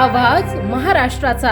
आवाज महाराष्ट्राचा.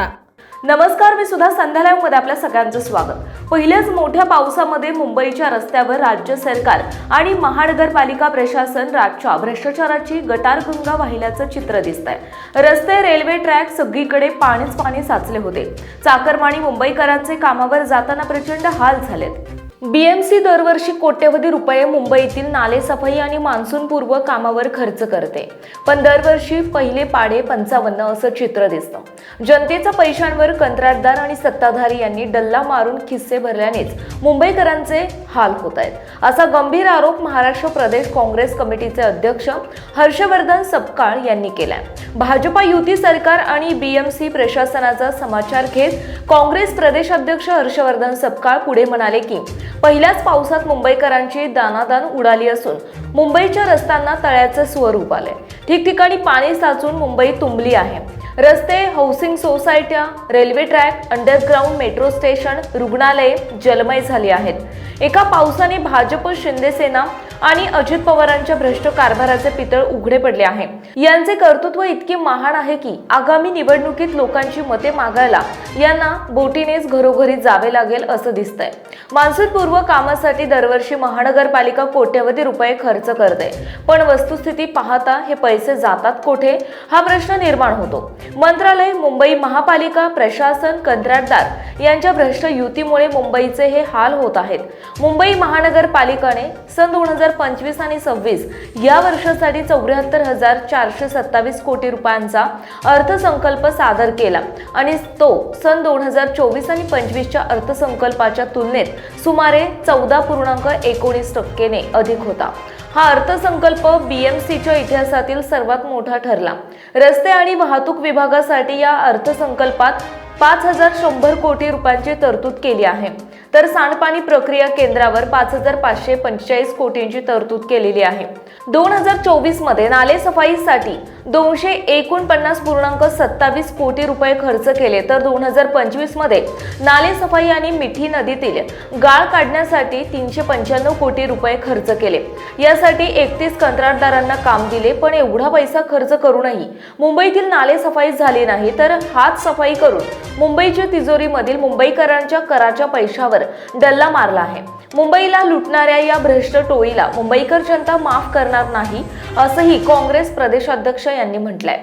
नमस्कार मी सुद्धा संध्याकाळमध्ये आपल्या सगळ्यांचं स्वागत. पहिल्याच मोठ्या पावसामध्ये मुंबईच्या रस्त्यावर राज्य सरकार आणि महानगरपालिका प्रशासन राजच्या भ्रष्टाचाराची गटारगंगा वाहिल्याचं चित्र दिसत आहे रस्ते रेल्वे ट्रॅक सगळीकडे पाणीच पाणी साचले होते. चाकरमानी मुंबईकरांचे कामावर जाताना प्रचंड हाल झालेत. बीएमसी दरवर्षी कोट्यवधी रुपये मुंबईतील नालेसफाई आणि मान्सूनपूर्व कामावर खर्च करते. पण दरवर्षी पहिले पाडे पंचावन्न असं चित्र दिसतं. जनतेच्या पैशांवर कंत्राटदार आणि सत्ताधारी यांनी डल्ला मारून खिस्से भरल्यानेच मुंबईकरांचे हाल होत आहेत असा गंभीर आरोप महाराष्ट्र प्रदेश काँग्रेस कमिटीचे अध्यक्ष हर्षवर्धन सपकाळ यांनी केलाय. भाजपा युती सरकार आणि बीएमसी प्रशासनाचा समाचार घेत काँग्रेस प्रदेशाध्यक्ष हर्षवर्धन सपकाळ पुढे म्हणाले की पहिल्याच पावसात मुंबईकरांची दानादान उडाली असून मुंबईच्या रस्त्यांना तळ्याचं स्वरूप आले. ठिकठिकाणी पाणी साचून मुंबई तुंबली आहे. रस्ते housing सोसायट्या railway track underground metro station रुग्णालये जलमय झाली आहेत. एका पावसाने भाजप शिंदेसेना आणि अजित पवारांच्या भ्रष्ट कारभाराचे पितळ उघडे पडले आहे. यांचे कर्तृत्व इतके महान आहे की आगामी निवडणुकीत लोकांची मते मागायला यांना बोटीनेच घरोघरी जावे लागेल असं दिसतंय. मान्सूनपूर्व कामासाठी दरवर्षी महानगरपालिका कोट्यवधी रुपये खर्च करते. पण वस्तुस्थिती पाहता हे पैसे जातात कोठे? हा प्रश्न निर्माण होतो. मंत्रालय मुंबई महापालिका प्रशासन कंत्राटदार यांच्या भ्रष्ट युतीमुळे मुंबईचे हे हाल होत आहेत. मुंबई महानगरपालिकाने सन दोन हजार पंचवीस आणि सव्वीस या वर्षासाठी चौऱ्याहत्तर हजार चारशे सत्तावीस कोटी रुपयांचा अर्थसंकल्प सादर केला आणि तो सन दोन हजार चोवीस आणि पंचवीसच्या अर्थसंकल्पाच्या तुलनेत सुमारे चौदा पूर्णांक एकोणीस टक्केने अधिक होता. हा अर्थसंकल्प बीएमसीच्या इतिहासातील सर्वात मोठा ठरला. रस्ते आणि वाहतूक विभागासाठी या अर्थसंकल्पात पाच हजार शंभर कोटी रुपयांची तरतूद केली आहे. तर सांडपाणी प्रक्रिया केंद्रावर पाच हजार पाचशे पंचेचाळीस कोटींची तरतूद केलेली आहे. दोन हजार चोवीसमध्ये नालेसफाईसाठी दोनशे एकोणपन्नास पूर्णांक सत्तावीस कोटी रुपये खर्च केले. तर दोन हजार पंचवीसमध्ये नालेसफाई आणि मिठी नदीतील गाळ काढण्यासाठी तीनशे पंच्याण्णव कोटी रुपये खर्च केले. यासाठी एकतीस कंत्राटदारांना काम दिले पण एवढा पैसा खर्च करूनही मुंबईतील नालेसफाई झाली नाही. तर हात सफाई करून मुंबईच्या तिजोरीमधील मुंबईकरांच्या कराच्या पैशावर डल्ला मारला आहे. मुंबईला लुटणाऱ्या या भ्रष्ट टोळीला मुंबईकर जनता माफ करणार नाही असंही काँग्रेस प्रदेशाध्यक्ष यांनी म्हटलंय.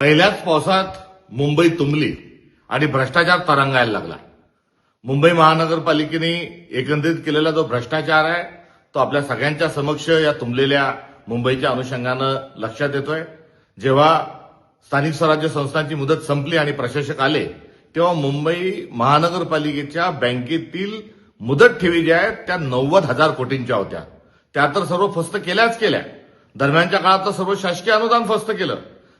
पहिल्याच पावसात मुंबई तुंबली आणि भ्रष्टाचार तरंगायला लागला. मुंबई महानगरपालिकेने एकंदरीत केलेला जो भ्रष्टाचार आहे तो आपल्या सगळ्यांच्या समक्ष या तुंबलेल्या मुंबईच्या अनुषंगानं लक्षात येतोय. जेव्हा स्थानिक स्वराज्य संस्थांची मुदत संपली आणि प्रशासक आले तेव्हा मुंबई महानगरपालिकेच्या बँकेतील मुदत ठेवी ज्या आहेत त्या नव्वद हजार कोटींच्या होत्या. त्या तर सर्व फस्त केल्याच केल्या. दरम्यानच्या काळात तर सर्व शासकीय अनुदान फस्त केलं.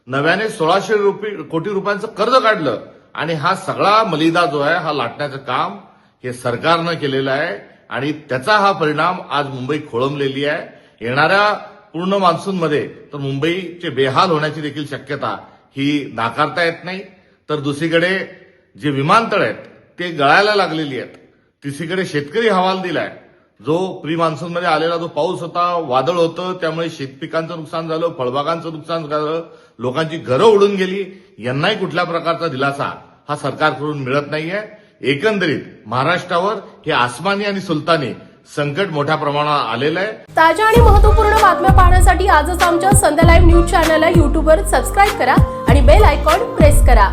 नव्याने सोळाशे रुपये कोटी रुपयांचं कर्ज काढलं. आणि हा सगळा मलिदा जो आहे हा लाटण्याचं काम हे सरकारनं केलेलं आहे. आणि त्याचा हा परिणाम आज मुंबई खोळंबलेली आहे. येणाऱ्या पूर्ण मान्सूनमध्ये तर मुंबईचे बेहाल होण्याची देखील शक्यता ही नाकारता येत नाही. तर दुसरीकडे जे विमानतळ आहेत ते गळायला लागलेली आहेत. तिसरीकडे शेतकरी हवाल दिलाय. जो प्री मान्सूनमध्ये आलेला जो पाऊस होता वादळ होतं त्यामुळे शेतपिकांचं नुकसान झालं फळबागांचं नुकसान झालं लोकांची घरं उडून गेली यांनाही कुठल्या प्रकारचा दिलासा हा सरकारकडून मिळत नाहीये. एकंदरीत महाराष्ट्रावर हे आसमानी आणि सुलतानी संकट मोठ्या प्रमाणात आलेलं आहे. ताज्या आणि महत्त्वपूर्ण बातम्या पाहण्यासाठी आजच आमच्या संध्या लाईव्ह न्यूज चॅनलला युट्यूबवर सबस्क्राईब करा आणि बेल आयकॉन प्रेस करा.